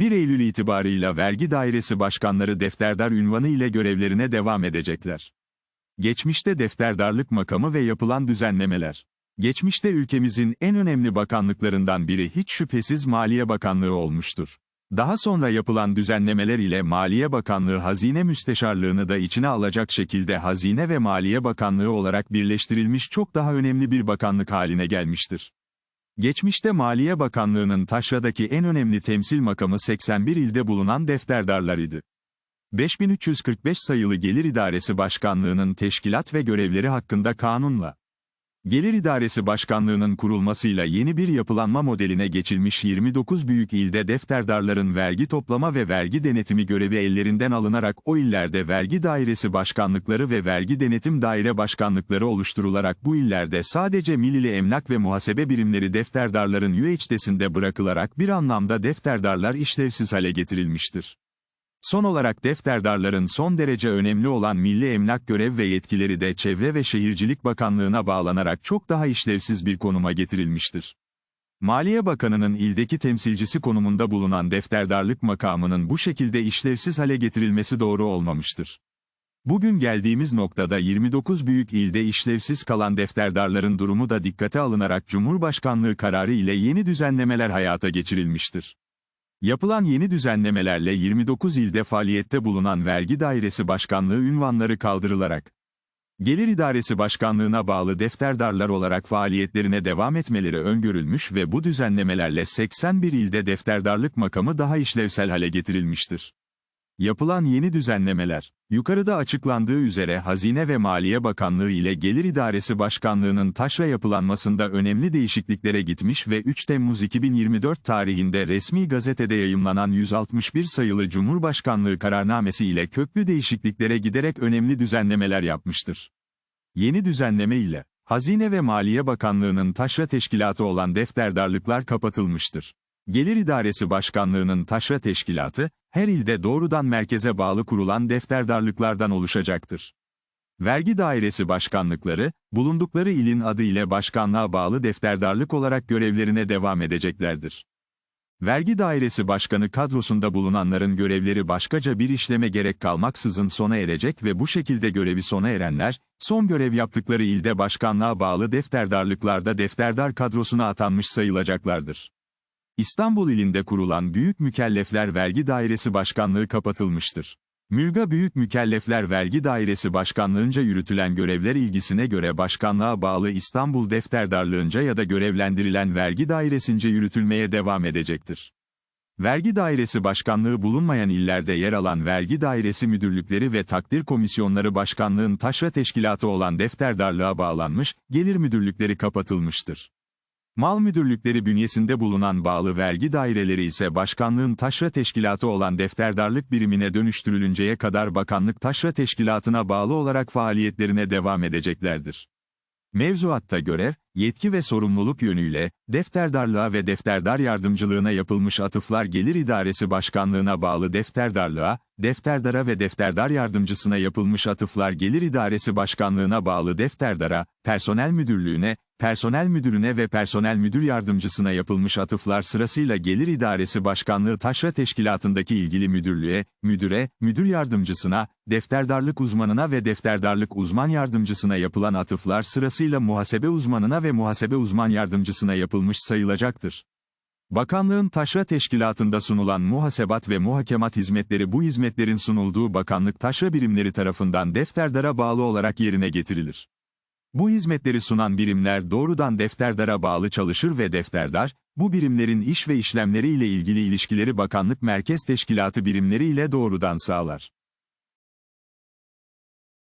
1 Eylül itibarıyla vergi dairesi başkanları defterdar ünvanı ile görevlerine devam edecekler. Geçmişte defterdarlık makamı ve yapılan düzenlemeler. Geçmişte ülkemizin en önemli bakanlıklarından biri hiç şüphesiz Maliye Bakanlığı olmuştur. Daha sonra yapılan düzenlemeler ile Maliye Bakanlığı Hazine Müsteşarlığını da içine alacak şekilde Hazine ve Maliye Bakanlığı olarak birleştirilmiş çok daha önemli bir bakanlık haline gelmiştir. Geçmişte Maliye Bakanlığı'nın taşradaki en önemli temsil makamı 81 ilde bulunan defterdarlar idi. 5345 sayılı Gelir İdaresi Başkanlığı'nın teşkilat ve görevleri hakkında kanunla Gelir İdaresi Başkanlığı'nın kurulmasıyla yeni bir yapılanma modeline geçilmiş 29 büyük ilde defterdarların vergi toplama ve vergi denetimi görevi ellerinden alınarak o illerde vergi dairesi başkanlıkları ve vergi denetim daire başkanlıkları oluşturularak bu illerde sadece milli emlak ve muhasebe birimleri defterdarların üyeçtesinde bırakılarak bir anlamda defterdarlar işlevsiz hale getirilmiştir. Son olarak defterdarların son derece önemli olan milli emlak görev ve yetkileri de Çevre ve Şehircilik Bakanlığı'na bağlanarak çok daha işlevsiz bir konuma getirilmiştir. Maliye Bakanı'nın ildeki temsilcisi konumunda bulunan defterdarlık makamının bu şekilde işlevsiz hale getirilmesi doğru olmamıştır. Bugün geldiğimiz noktada 29 büyük ilde işlevsiz kalan defterdarların durumu da dikkate alınarak Cumhurbaşkanlığı kararı ile yeni düzenlemeler hayata geçirilmiştir. Yapılan yeni düzenlemelerle 29 ilde faaliyette bulunan Vergi Dairesi Başkanlığı ünvanları kaldırılarak, Gelir İdaresi Başkanlığına bağlı defterdarlar olarak faaliyetlerine devam etmeleri öngörülmüş ve bu düzenlemelerle 81 ilde defterdarlık makamı daha işlevsel hale getirilmiştir. Yapılan yeni düzenlemeler, yukarıda açıklandığı üzere Hazine ve Maliye Bakanlığı ile Gelir İdaresi Başkanlığı'nın taşra yapılanmasında önemli değişikliklere gitmiş ve 3 Temmuz 2024 tarihinde resmi gazetede yayımlanan 161 sayılı Cumhurbaşkanlığı kararnamesi ile köklü değişikliklere giderek önemli düzenlemeler yapmıştır. Yeni düzenleme ile, Hazine ve Maliye Bakanlığı'nın taşra teşkilatı olan defterdarlıklar kapatılmıştır. Gelir İdaresi Başkanlığı'nın taşra teşkilatı, her ilde doğrudan merkeze bağlı kurulan defterdarlıklardan oluşacaktır. Vergi Dairesi Başkanlıkları, bulundukları ilin adı ile başkanlığa bağlı defterdarlık olarak görevlerine devam edeceklerdir. Vergi Dairesi Başkanı kadrosunda bulunanların görevleri başkaca bir işleme gerek kalmaksızın sona erecek ve bu şekilde görevi sona erenler, son görev yaptıkları ilde başkanlığa bağlı defterdarlıklarda defterdar kadrosuna atanmış sayılacaklardır. İstanbul ilinde kurulan Büyük Mükellefler Vergi Dairesi Başkanlığı kapatılmıştır. Mülga Büyük Mükellefler Vergi Dairesi Başkanlığınca yürütülen görevler ilgisine göre başkanlığa bağlı İstanbul Defterdarlığınca ya da görevlendirilen vergi dairesince yürütülmeye devam edecektir. Vergi Dairesi Başkanlığı bulunmayan illerde yer alan Vergi Dairesi Müdürlükleri ve Takdir Komisyonları Başkanlığın taşra teşkilatı olan defterdarlığa bağlanmış, gelir müdürlükleri kapatılmıştır. Mal müdürlükleri bünyesinde bulunan bağlı vergi daireleri ise başkanlığın taşra teşkilatı olan defterdarlık birimine dönüştürülünceye kadar bakanlık taşra teşkilatına bağlı olarak faaliyetlerine devam edeceklerdir. Mevzuatta görev, yetki ve sorumluluk yönüyle, defterdarlığa ve defterdar yardımcılığına yapılmış atıflar Gelir İdaresi Başkanlığına bağlı defterdarlığa, defterdara ve defterdar yardımcısına yapılmış atıflar Gelir İdaresi Başkanlığına bağlı defterdara, personel müdürlüğüne, personel müdürüne ve personel müdür yardımcısına yapılmış atıflar sırasıyla Gelir İdaresi Başkanlığı Taşra Teşkilatı'ndaki ilgili müdürlüğe, müdüre, müdür yardımcısına, defterdarlık uzmanına ve defterdarlık uzman yardımcısına yapılan atıflar sırasıyla muhasebe uzmanına ve muhasebe uzman yardımcısına yapılmış sayılacaktır. Bakanlığın taşra teşkilatında sunulan muhasebat ve muhakemat hizmetleri bu hizmetlerin sunulduğu bakanlık taşra birimleri tarafından defterdara bağlı olarak yerine getirilir. Bu hizmetleri sunan birimler doğrudan defterdara bağlı çalışır ve defterdar, bu birimlerin iş ve işlemleri ile ilgili ilişkileri bakanlık merkez teşkilatı birimleri ile doğrudan sağlar.